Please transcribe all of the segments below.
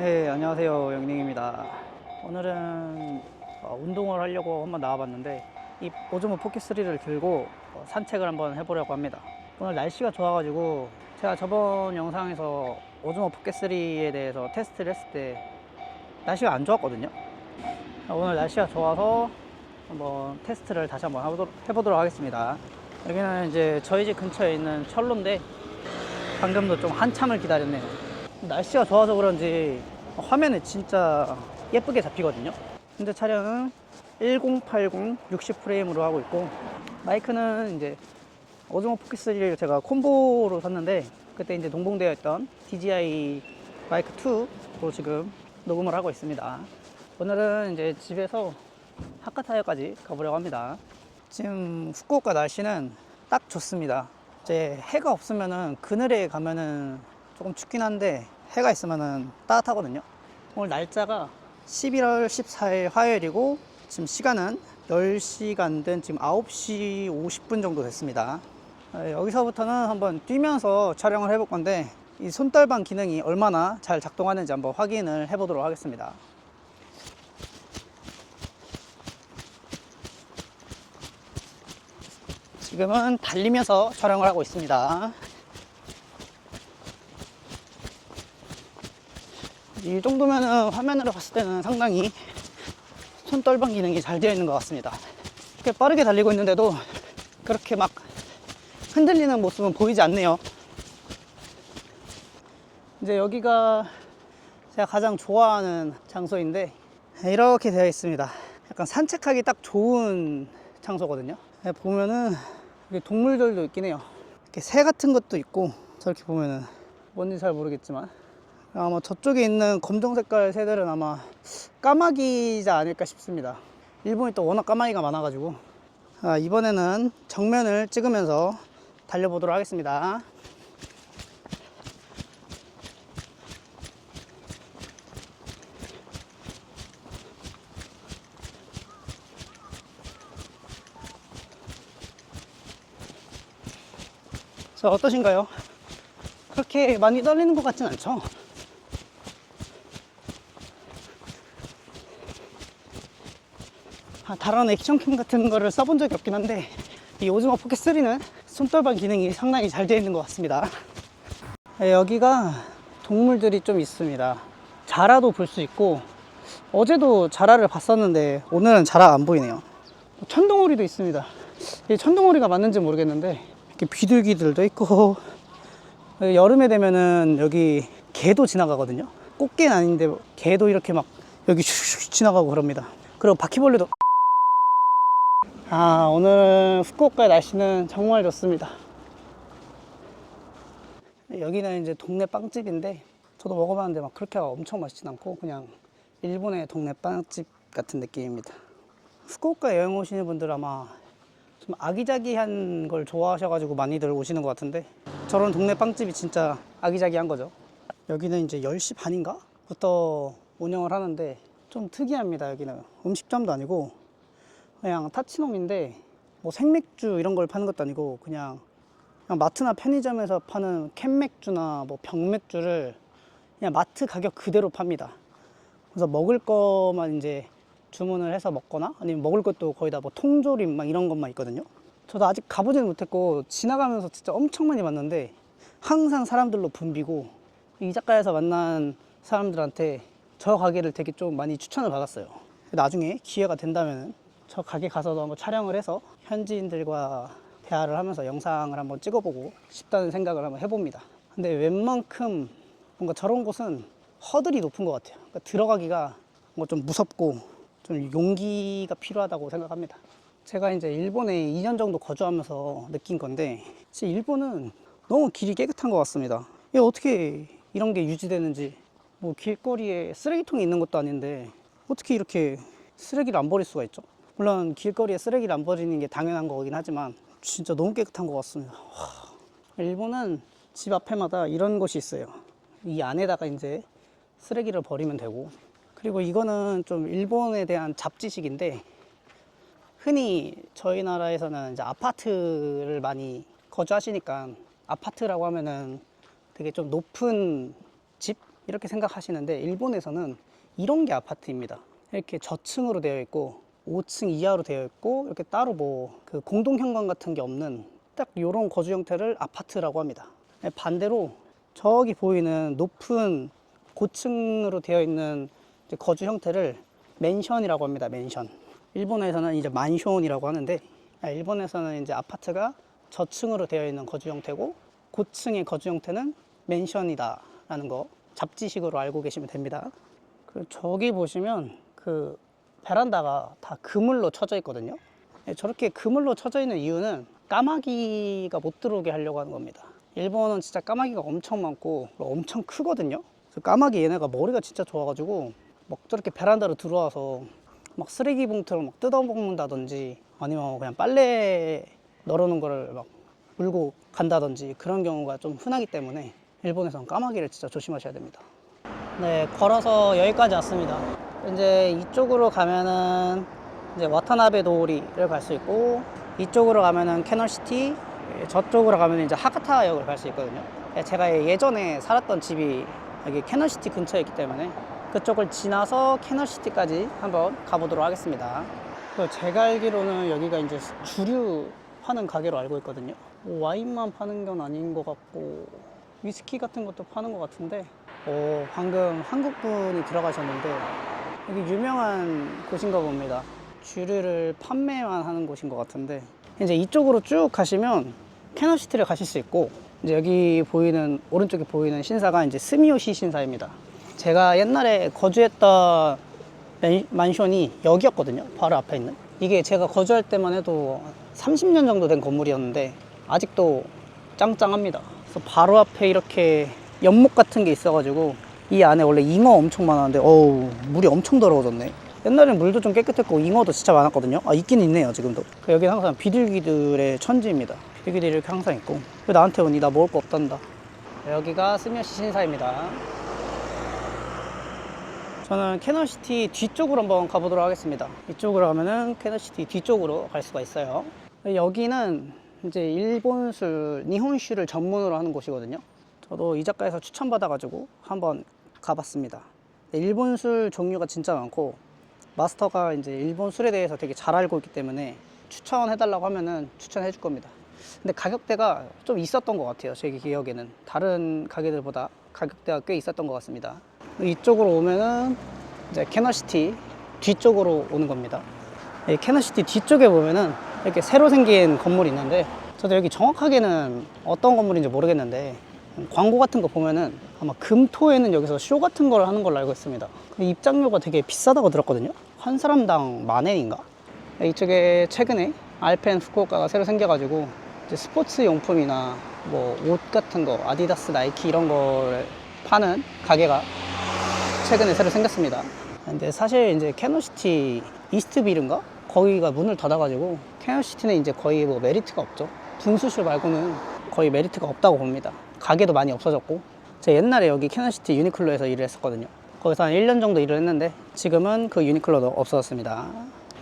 네, 안녕하세요. 영닝입니다. 오늘은 어, 운동을 하려고 한번 나와봤는데 이 오즈모 포켓3를 들고 어, 산책을 한번 해보려고 합니다. 오늘 날씨가 좋아가지고 제가 저번 영상에서 오즈모 포켓3에 대해서 테스트를 했을 때 날씨가 안 좋았거든요. 오늘 날씨가 좋아서 한번 테스트를 다시 한번 해보도록, 해보도록 하겠습니다. 여기는 이제 저희 집 근처에 있는 철로인데 방금도 좀 한참을 기다렸네요. 날씨가 좋아서 그런지 화면에 진짜 예쁘게 잡히거든요. 현재 차량은 1080 60프레임으로 하고 있고 마이크는 이제 오즈모 포켓3를 제가 콤보로 샀는데 그때 이제 동봉되어 있던 DJI 마이크 2로 지금 녹음을 하고 있습니다. 오늘은 이제 집에서 하카타야까지 가보려고 합니다. 지금 후쿠오카 날씨는 딱 좋습니다. 이제 해가 없으면은 그늘에 가면은 조금 춥긴 한데 해가 있으면은 따뜻하거든요. 오늘 날짜가 11월 14일 화요일이고 지금 시간은 10시간 된 지금 9시 50분 정도 됐습니다. 어, 여기서부터는 한번 뛰면서 촬영을 해볼 건데 이 손떨방 기능이 얼마나 잘 작동하는지 한번 확인을 해보도록 하겠습니다. 지금은 달리면서 촬영을 하고 있습니다. 이 정도면은 화면으로 봤을 때는 상당히 손떨방 기능이 잘 되어 있는 것 같습니다. 이렇게 빠르게 달리고 있는데도 그렇게 막 흔들리는 모습은 보이지 않네요. 이제 여기가 제가 가장 좋아하는 장소인데 이렇게 되어 있습니다. 약간 산책하기 딱 좋은 장소거든요. 네, 보면은 동물들도 있긴 해요. 이렇게 새 같은 것도 있고 저렇게 보면은 뭔지 잘 모르겠지만 아마 저쪽에 있는 검정 색깔 새들은 아마 까마귀자 아닐까 싶습니다. 일본이 또 워낙 까마귀가 많아가지고 아, 이번에는 정면을 찍으면서 달려보도록 하겠습니다. 자, 어떠신가요? 그렇게 많이 떨리는 것 같진 않죠? 다른 액션캠 같은 거를 써본 적이 없긴 한데 이 오즈모 포켓 3는 손떨방 기능이 상당히 잘 되어 있는 것 같습니다. 네, 여기가 동물들이 좀 있습니다. 자라도 볼 수 있고 어제도 자라를 봤었는데 오늘은 자라 안 보이네요. 천둥오리도 있습니다. 이 천둥오리가 맞는지 모르겠는데 이렇게 비둘기들도 있고 여름에 되면은 여기 개도 지나가거든요. 꽃게는 아닌데 개도 이렇게 막 여기 슉슉 지나가고 그럽니다. 그리고 바퀴벌레도 아 오늘 후쿠오카의 날씨는 정말 좋습니다. 여기는 이제 동네 빵집인데 저도 먹어봤는데 막 그렇게 엄청 맛있진 않고 그냥 일본의 동네 빵집 같은 느낌입니다. 후쿠오카 여행 오시는 분들 아마 좀 아기자기한 걸 좋아하셔가지고 많이들 오시는 것 같은데 저런 동네 빵집이 진짜 아기자기한 거죠. 여기는 이제 10시 반인가? 부터 운영을 하는데 좀 특이합니다. 여기는 음식점도 아니고 그냥 타치놈인데 뭐 생맥주 이런 걸 파는 것도 아니고 그냥, 그냥 마트나 편의점에서 파는 캔맥주나 뭐 병맥주를 그냥 마트 가격 그대로 팝니다. 그래서 먹을 거만 이제 주문을 해서 먹거나 아니면 먹을 것도 거의 다 뭐 통조림 막 이런 것만 있거든요. 저도 아직 가보지는 못했고 지나가면서 진짜 엄청 많이 봤는데 항상 사람들로 붐비고 이 작가에서 만난 사람들한테 저 가게를 되게 좀 많이 추천을 받았어요. 나중에 기회가 된다면 저 가게 가서도 한번 촬영을 해서 현지인들과 대화를 하면서 영상을 한번 찍어보고 싶다는 생각을 한번 해봅니다. 근데 웬만큼 뭔가 저런 곳은 허들이 높은 것 같아요. 그러니까 들어가기가 뭔가 좀 무섭고 좀 용기가 필요하다고 생각합니다. 제가 이제 일본에 2년 정도 거주하면서 느낀 건데, 진짜 일본은 너무 길이 깨끗한 것 같습니다. 이게 어떻게 이런 게 유지되는지, 뭐 길거리에 쓰레기통이 있는 것도 아닌데, 어떻게 이렇게 쓰레기를 안 버릴 수가 있죠? 물론 길거리에 쓰레기를 안 버리는 게 당연한 거긴 하지만, 진짜 너무 깨끗한 것 같습니다. 와. 일본은 집 앞에마다 이런 곳이 있어요. 이 안에다가 이제 쓰레기를 버리면 되고, 그리고 이거는 좀 일본에 대한 잡지식인데 흔히 저희 나라에서는 이제 아파트를 많이 거주하시니까 아파트라고 하면은 되게 좀 높은 집 이렇게 생각하시는데 일본에서는 이런 게 아파트입니다. 이렇게 저층으로 되어 있고 5층 이하로 되어 있고 이렇게 따로 뭐 그 공동 현관 같은 게 없는 딱 이런 거주 형태를 아파트라고 합니다. 네, 반대로 저기 보이는 높은 고층으로 되어 있는 거주 형태를 맨션이라고 합니다. 맨션. 일본에서는 이제 만션이라고 하는데 아, 일본에서는 이제 아파트가 저층으로 되어 있는 거주 형태고 고층의 거주 형태는 맨션이다라는 거 잡지식으로 알고 계시면 됩니다. 그 저기 보시면 그 베란다가 다 그물로 쳐져 있거든요. 네, 저렇게 그물로 쳐져 있는 이유는 까마귀가 못 들어오게 하려고 하는 겁니다. 일본은 진짜 까마귀가 엄청 많고 엄청 크거든요. 까마귀 얘네가 머리가 진짜 좋아가지고 막 저렇게 베란다로 들어와서 막 쓰레기 봉투를 막 뜯어먹는다든지 아니면 그냥 빨래 널어놓은 거를 막 물고 간다든지 그런 경우가 좀 흔하기 때문에 일본에서는 까마귀를 진짜 조심하셔야 됩니다. 네, 걸어서 여기까지 왔습니다. 이제 이쪽으로 가면은 이제 와타나베 도리를 갈 수 있고 이쪽으로 가면은 캐널시티, 예, 저쪽으로 가면 이제 하카타역을 갈 수 있거든요. 예, 제가 예전에 살았던 집이 여기 캐널시티 근처에 있기 때문에 그쪽을 지나서 캐널시티까지 한번 가보도록 하겠습니다. 그 제가 알기로는 여기가 이제 주류 파는 가게로 알고 있거든요. 뭐 와인만 파는 건 아닌 것 같고 위스키 같은 것도 파는 것 같은데 오, 방금 한국 분이 들어가셨는데 여기 유명한 곳인가 봅니다. 주류를 판매만 하는 곳인 것 같은데 이제 이쪽으로 쭉 가시면 캐너시티를 가실 수 있고 이제 여기 보이는 오른쪽에 보이는 신사가 이제 스미요시 신사입니다. 제가 옛날에 거주했던 맨- 만션이 여기였거든요. 바로 앞에 있는. 이게 제가 거주할 때만 해도 30년 정도 된 건물이었는데 아직도 짱짱합니다. 그래서 바로 앞에 이렇게 연못 같은 게 있어가지고 이 안에 원래 잉어 엄청 많았는데 어우 물이 엄청 더러워졌네. 옛날엔 물도 좀 깨끗했고 잉어도 진짜 많았거든요. 아 있긴 있네요 지금도. 그 여기는 항상 비둘기들의 천지입니다. 비둘기들이 이렇게 항상 있고 왜 나한테 오니 나 먹을 거 없단다. 여기가 스미요시 신사입니다. 저는 캐널시티 뒤쪽으로 한번 가보도록 하겠습니다. 이쪽으로 가면은 캐널시티 뒤쪽으로 갈 수가 있어요. 여기는 이제 일본술, 니혼슈를 전문으로 하는 곳이거든요. 저도 이 작가에서 추천받아가지고 한번 가봤습니다. 일본 술 종류가 진짜 많고 마스터가 이제 일본 술에 대해서 되게 잘 알고 있기 때문에 추천해달라고 하면은 추천해 줄 겁니다. 근데 가격대가 좀 있었던 것 같아요. 제 기억에는 다른 가게들보다 가격대가 꽤 있었던 것 같습니다. 이쪽으로 오면은 이제 캐너시티 뒤쪽으로 오는 겁니다. 이 캐너시티 뒤쪽에 보면은 이렇게 새로 생긴 건물이 있는데 저도 여기 정확하게는 어떤 건물인지 모르겠는데 광고 같은 거 보면은 아마 금토에는 여기서 쇼 같은 걸 하는 걸로 알고 있습니다. 그 입장료가 되게 비싸다고 들었거든요. 한 사람당 만 엔인가? 이쪽에 최근에 알펜 후쿠오카가 새로 생겨가지고 스포츠 용품이나 뭐 옷 같은 거 아디다스, 나이키 이런 걸 파는 가게가 최근에 새로 생겼습니다. 근데 사실 이제 캐노시티 이스트빌인가? 거기가 문을 닫아가지고 캐노시티는 이제 거의 뭐 메리트가 없죠. 분수쇼 말고는 거의 메리트가 없다고 봅니다. 가게도 많이 없어졌고 제가 옛날에 여기 캐노시티 유니클로에서 일을 했었거든요. 거기서 한 1년 정도 일을 했는데 지금은 그 유니클로도 없어졌습니다.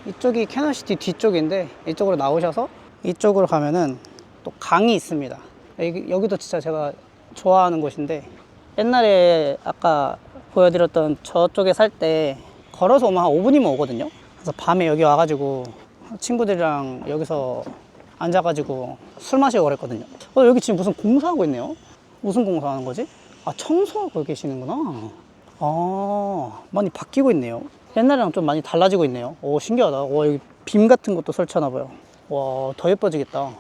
이쪽이 캐노시티 뒤쪽인데 이쪽으로 나오셔서 이쪽으로 가면은 또 강이 있습니다. 여기, 여기 도 진짜 제가 좋아하는 곳인데 옛날에 아까 보여드렸던 저쪽에 살 때 걸어서 오면 한 5분이면 오거든요. 그래서 밤에 여기 와가지고 친구들이랑 여기서 앉아가지고 술 마시고 그랬거든요. 어, 여기 지금 무슨 공사하고 있네요. 무슨 공사하는 거지? 아, 청소하고 계시는구나. 아, 많이 바뀌고 있네요. 옛날이랑 좀 많이 달라지고 있네요. 오, 신기하다. 와, 여기 빔 같은 것도 설치하나 봐요. 와, 더 예뻐지겠다.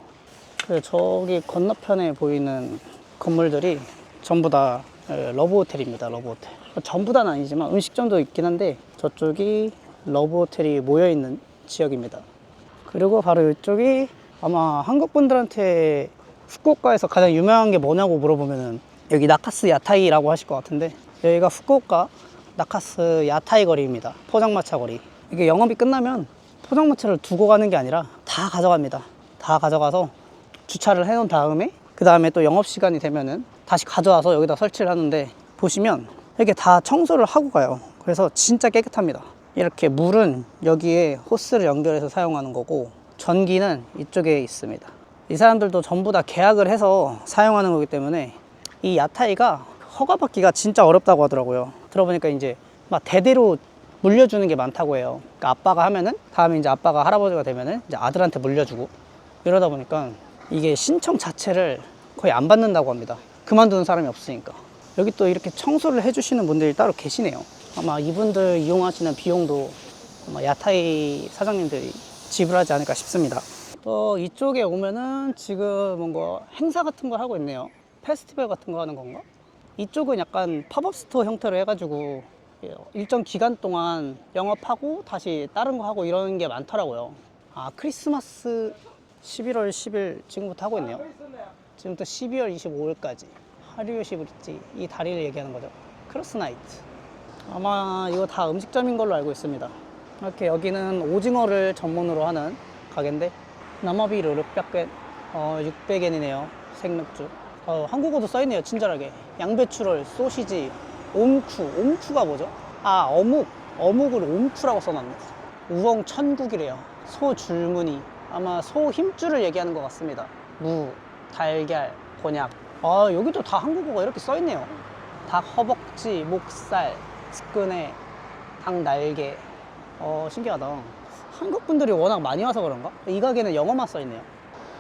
그 저기 건너편에 보이는 건물들이 전부 다 예, 러브 호텔입니다. 러브 호텔. 전부 다는 아니지만 음식점도 있긴 한데 저쪽이 러브 호텔이 모여 있는 지역입니다. 그리고 바로 이쪽이 아마 한국 분들한테 후쿠오카에서 가장 유명한 게 뭐냐고 물어보면은 여기 나카스 야타이라고 하실 것 같은데 여기가 후쿠오카 나카스 야타이 거리입니다. 포장마차 거리. 이게 영업이 끝나면 포장마차를 두고 가는 게 아니라 다 가져갑니다. 다 가져가서 주차를 해놓은 다음에 그 다음에 또 영업 시간이 되면은 다시 가져와서 여기다 설치를 하는데 보시면 이렇게 다 청소를 하고 가요. 그래서 진짜 깨끗합니다. 이렇게 물은 여기에 호스를 연결해서 사용하는 거고 전기는 이쪽에 있습니다. 이 사람들도 전부 다 계약을 해서 사용하는 거기 때문에 이 야타이가 허가 받기가 진짜 어렵다고 하더라고요. 들어보니까 이제 막 대대로 물려주는 게 많다고 해요. 그러니까 아빠가 하면은 다음에 이제 아빠가 할아버지가 되면은 이제 아들한테 물려주고 이러다 보니까 이게 신청 자체를 거의 안 받는다고 합니다. 그만두는 사람이 없으니까. 여기 또 이렇게 청소를 해주시는 분들이 따로 계시네요. 아마 이분들 이용하시는 비용도 아마 야타이 사장님들이 지불하지 않을까 싶습니다. 또 이쪽에 오면은 지금 뭔가 행사 같은 걸 하고 있네요. 페스티벌 같은 거 하는 건가? 이쪽은 약간 팝업 스토어 형태로 해가지고 일정 기간 동안 영업하고 다시 다른 거 하고 이러는 게 많더라고요. 아 크리스마스 11월 10일 지금부터 하고 있네요. 지금부터 12월 25일까지 하류요시 브릿지 이 다리를 얘기하는 거죠. 크로스 나이트. 아마 이거 다 음식점인 걸로 알고 있습니다. 이렇게 여기는 오징어를 전문으로 하는 가게인데 남아비로 600엔, 어, 600엔이네요. 생맥주. 어, 한국어도 써있네요. 친절하게. 양배추를 소시지, 옴쿠. 옴쿠가 뭐죠? 아 어묵. 어묵을 옴쿠라고 써놨네. 우엉 천국이래요. 소 줄무늬. 아마 소 힘줄을 얘기하는 것 같습니다. 무, 달걀, 곤약. 아 여기도 다 한국어가 이렇게 써있네요. 닭 허벅지, 목살, 스크네, 닭 날개. 어 신기하다. 한국 분들이 워낙 많이 와서 그런가? 이 가게는 영어만 써있네요.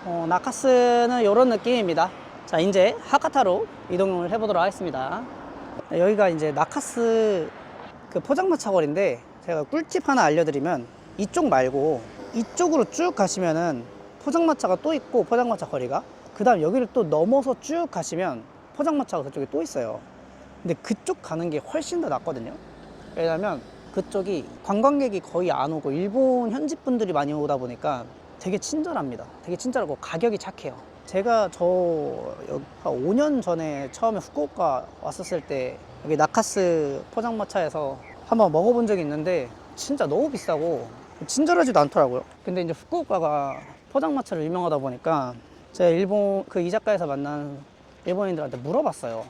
어, 나카스는 이런 느낌입니다. 자 이제 하카타로 이동을 해보도록 하겠습니다. 네, 여기가 이제 나카스 그 포장마차 거리인데 제가 꿀팁 하나 알려드리면 이쪽 말고 이쪽으로 쭉 가시면은 포장마차가 또 있고 포장마차 거리가 그 다음 여기를 또 넘어서 쭉 가시면 포장마차가 그쪽에 또 있어요 근데 그쪽 가는 게 훨씬 더 낫거든요 왜냐면 그쪽이 관광객이 거의 안 오고 일본 현지 분들이 많이 오다 보니까 되게 친절합니다 되게 친절하고 가격이 착해요 제가 저 여기 한 5년 전에 처음에 후쿠오카 왔었을 때 여기 나카스 포장마차에서 한번 먹어본 적이 있는데 진짜 너무 비싸고 친절하지도 않더라고요. 근데 이제 후쿠오카가 포장마차로 유명하다 보니까 제가 일본 그 이자카에서 만난 일본인들한테 물어봤어요.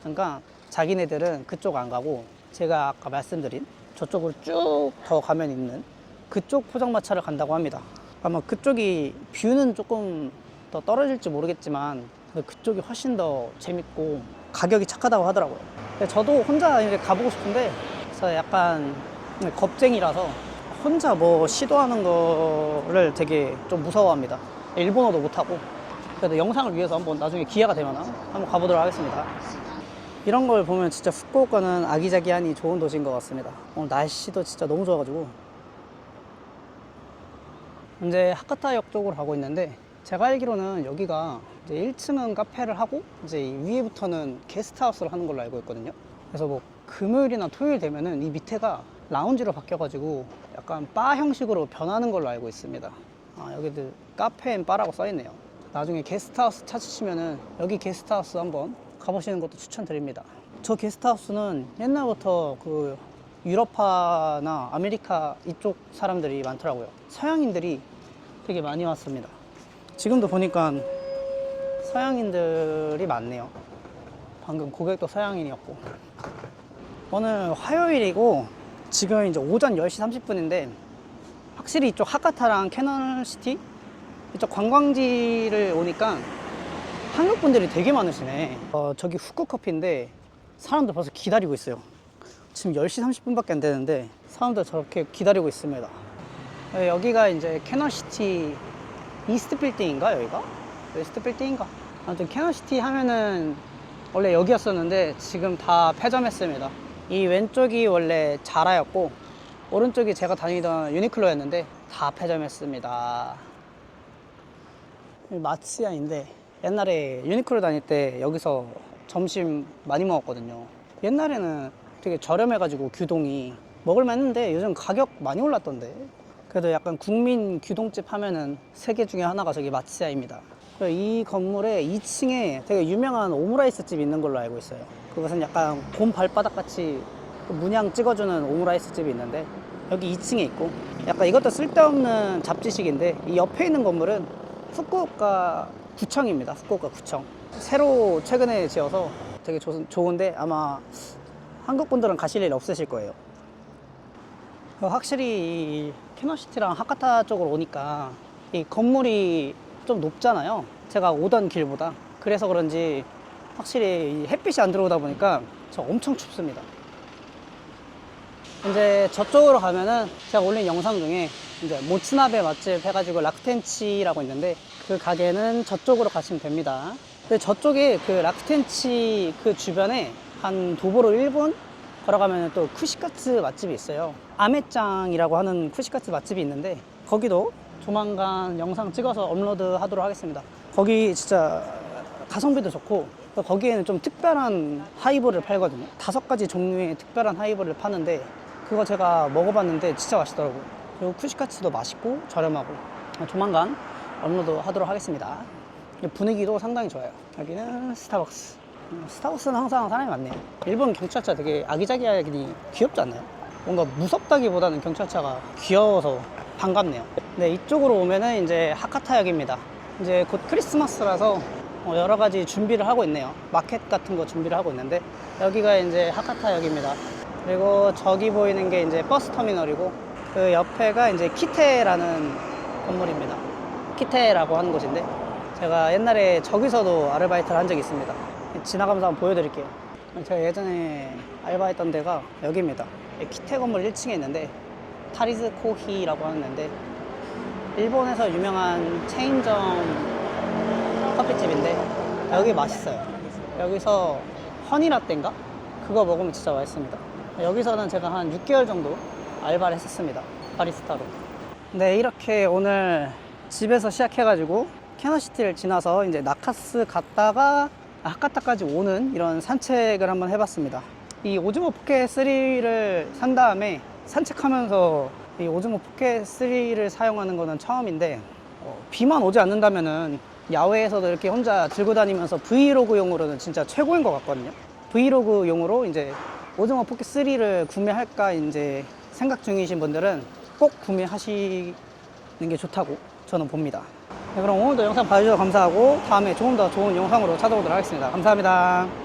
그러니까 자기네들은 그쪽 안 가고 제가 아까 말씀드린 저쪽으로 쭉 더 가면 있는 그쪽 포장마차를 간다고 합니다. 아마 그쪽이 뷰는 조금 더 떨어질지 모르겠지만 그쪽이 훨씬 더 재밌고 가격이 착하다고 하더라고요. 저도 혼자 이렇게 가보고 싶은데 저 약간 겁쟁이라서 혼자 뭐 시도하는 거를 되게 좀 무서워합니다. 일본어도 못하고. 그래도 영상을 위해서 한번 나중에 기회가 되면 한번 가보도록 하겠습니다. 이런 걸 보면 진짜 후쿠오카는 아기자기하니 좋은 도시인 것 같습니다. 오늘 날씨도 진짜 너무 좋아가지고. 이제 하카타역 쪽으로 가고 있는데 제가 알기로는 여기가 이제 1층은 카페를 하고 이제 위에부터는 게스트하우스를 하는 걸로 알고 있거든요. 그래서 뭐 금요일이나 토요일 되면은 이 밑에가 라운지로 바뀌어가지고 약간 바 형식으로 변하는 걸로 알고 있습니다. 아, 여기도 카페 앤 바라고 써있네요. 나중에 게스트하우스 찾으시면은 여기 게스트하우스 한번 가보시는 것도 추천드립니다. 저 게스트하우스는 옛날부터 그 유럽파나 아메리카 이쪽 사람들이 많더라고요. 서양인들이 되게 많이 왔습니다. 지금도 보니까 서양인들이 많네요. 방금 고객도 서양인이었고. 오늘 화요일이고 지금 이제 오전 10시 30분인데 확실히 이쪽 하카타랑 캐널시티 이쪽 관광지를 오니까 한국 분들이 되게 많으시네. 어, 저기 후쿠 커피인데 사람들 벌써 기다리고 있어요. 지금 10시 30분밖에 안 되는데 사람들 저렇게 기다리고 있습니다. 네, 여기가 이제 캐널시티 이스트 빌딩인가 여기가? 웨스트 빌딩인가? 아무튼 캐널시티 하면은 원래 여기였었는데 지금 다 폐점했습니다. 이 왼쪽이 원래 자라였고 오른쪽이 제가 다니던 유니클로였는데 다 폐점했습니다. 마츠야인데 옛날에 유니클로 다닐 때 여기서 점심 많이 먹었거든요. 옛날에는 되게 저렴해가지고 규동이 먹을만 했는데 요즘 가격 많이 올랐던데. 그래도 약간 국민 규동집 하면은 세 개 중에 하나가 저기 마츠야입니다. 그리고 이 건물에 2층에 되게 유명한 오므라이스 집이 있는 걸로 알고 있어요. 그것은 약간 곰 발바닥 같이 그 문양 찍어주는 오므라이스 집이 있는데 여기 2층에 있고 약간 이것도 쓸데없는 잡지식인데 이 옆에 있는 건물은 후쿠오카 구청입니다. 후쿠오카 구청. 새로 최근에 지어서 되게 조- 좋은데 아마 한국 분들은 가실 일 없으실 거예요. 어, 확실히 이 캐너시티랑 하카타 쪽으로 오니까 이 건물이 좀 높잖아요. 제가 오던 길보다. 그래서 그런지 확실히 이 햇빛이 안 들어오다 보니까 저 엄청 춥습니다. 이제 저쪽으로 가면은 제가 올린 영상 중에 이제 모츠나베 맛집 해가지고 락텐치라고 있는데 그 가게는 저쪽으로 가시면 됩니다. 근데 저쪽에 그 락텐치 그 주변에 한 도보로 1분 걸어가면 또 쿠시카츠 맛집이 있어요. 아메짱이라고 하는 쿠시카츠 맛집이 있는데 거기도 조만간 영상 찍어서 업로드 하도록 하겠습니다. 거기 진짜 가성비도 좋고 또 거기에는 좀 특별한 하이볼을 팔거든요. 다섯 가지 종류의 특별한 하이볼을 파는데 그거 제가 먹어봤는데 진짜 맛있더라고요. 그리고 쿠시카츠도 맛있고 저렴하고 조만간 업로드 하도록 하겠습니다. 분위기도 상당히 좋아요. 여기는 스타벅스. 음, 스타벅스는 항상 사람이 많네요. 일본 경찰차 되게 아기자기하게 귀엽지 않나요? 뭔가 무섭다기보다는 경찰차가 귀여워서 반갑네요. 네, 이쪽으로 오면은 이제 하카타역입니다. 이제 곧 크리스마스라서 어, 여러 가지 준비를 하고 있네요. 마켓 같은 거 준비를 하고 있는데 여기가 이제 하카타역입니다. 그리고 저기 보이는 게 이제 버스 터미널이고 그 옆에가 이제 키테라는 건물입니다. 키테라고 하는 곳인데 제가 옛날에 저기서도 아르바이트를 한 적이 있습니다. 지나가면서 한번 보여드릴게요. 제가 예전에 알바했던 데가 여기입니다. 키테 건물 1층에 있는데 타리즈 코히라고 하는데 일본에서 유명한 체인점 커피집인데 여기 맛있어요. 여기서 허니라떼인가? 그거 먹으면 진짜 맛있습니다. 여기서는 제가 한 6개월 정도 알바를 했었습니다. 바리스타로. 네, 이렇게 오늘 집에서 시작해가지고 캐너시티를 지나서 이제 나카스 갔다가 아카타까지 오는 이런 산책을 한번 해봤습니다. 이 오즈모 포켓 3를 산 다음에 산책하면서 이 오즈모 포켓 3를 사용하는 거는 처음인데 어, 비만 오지 않는다면은 야외에서도 이렇게 혼자 들고 다니면서 브이로그용으로는 진짜 최고인 것 같거든요. 브이로그용으로 이제 오즈모 포켓 3를 구매할까 이제 생각 중이신 분들은 꼭 구매하시는 게 좋다고 저는 봅니다. 네, 그럼 오늘도 영상 봐주셔서 감사하고 다음에 조금 더 좋은 영상으로 찾아오도록 하겠습니다. 감사합니다.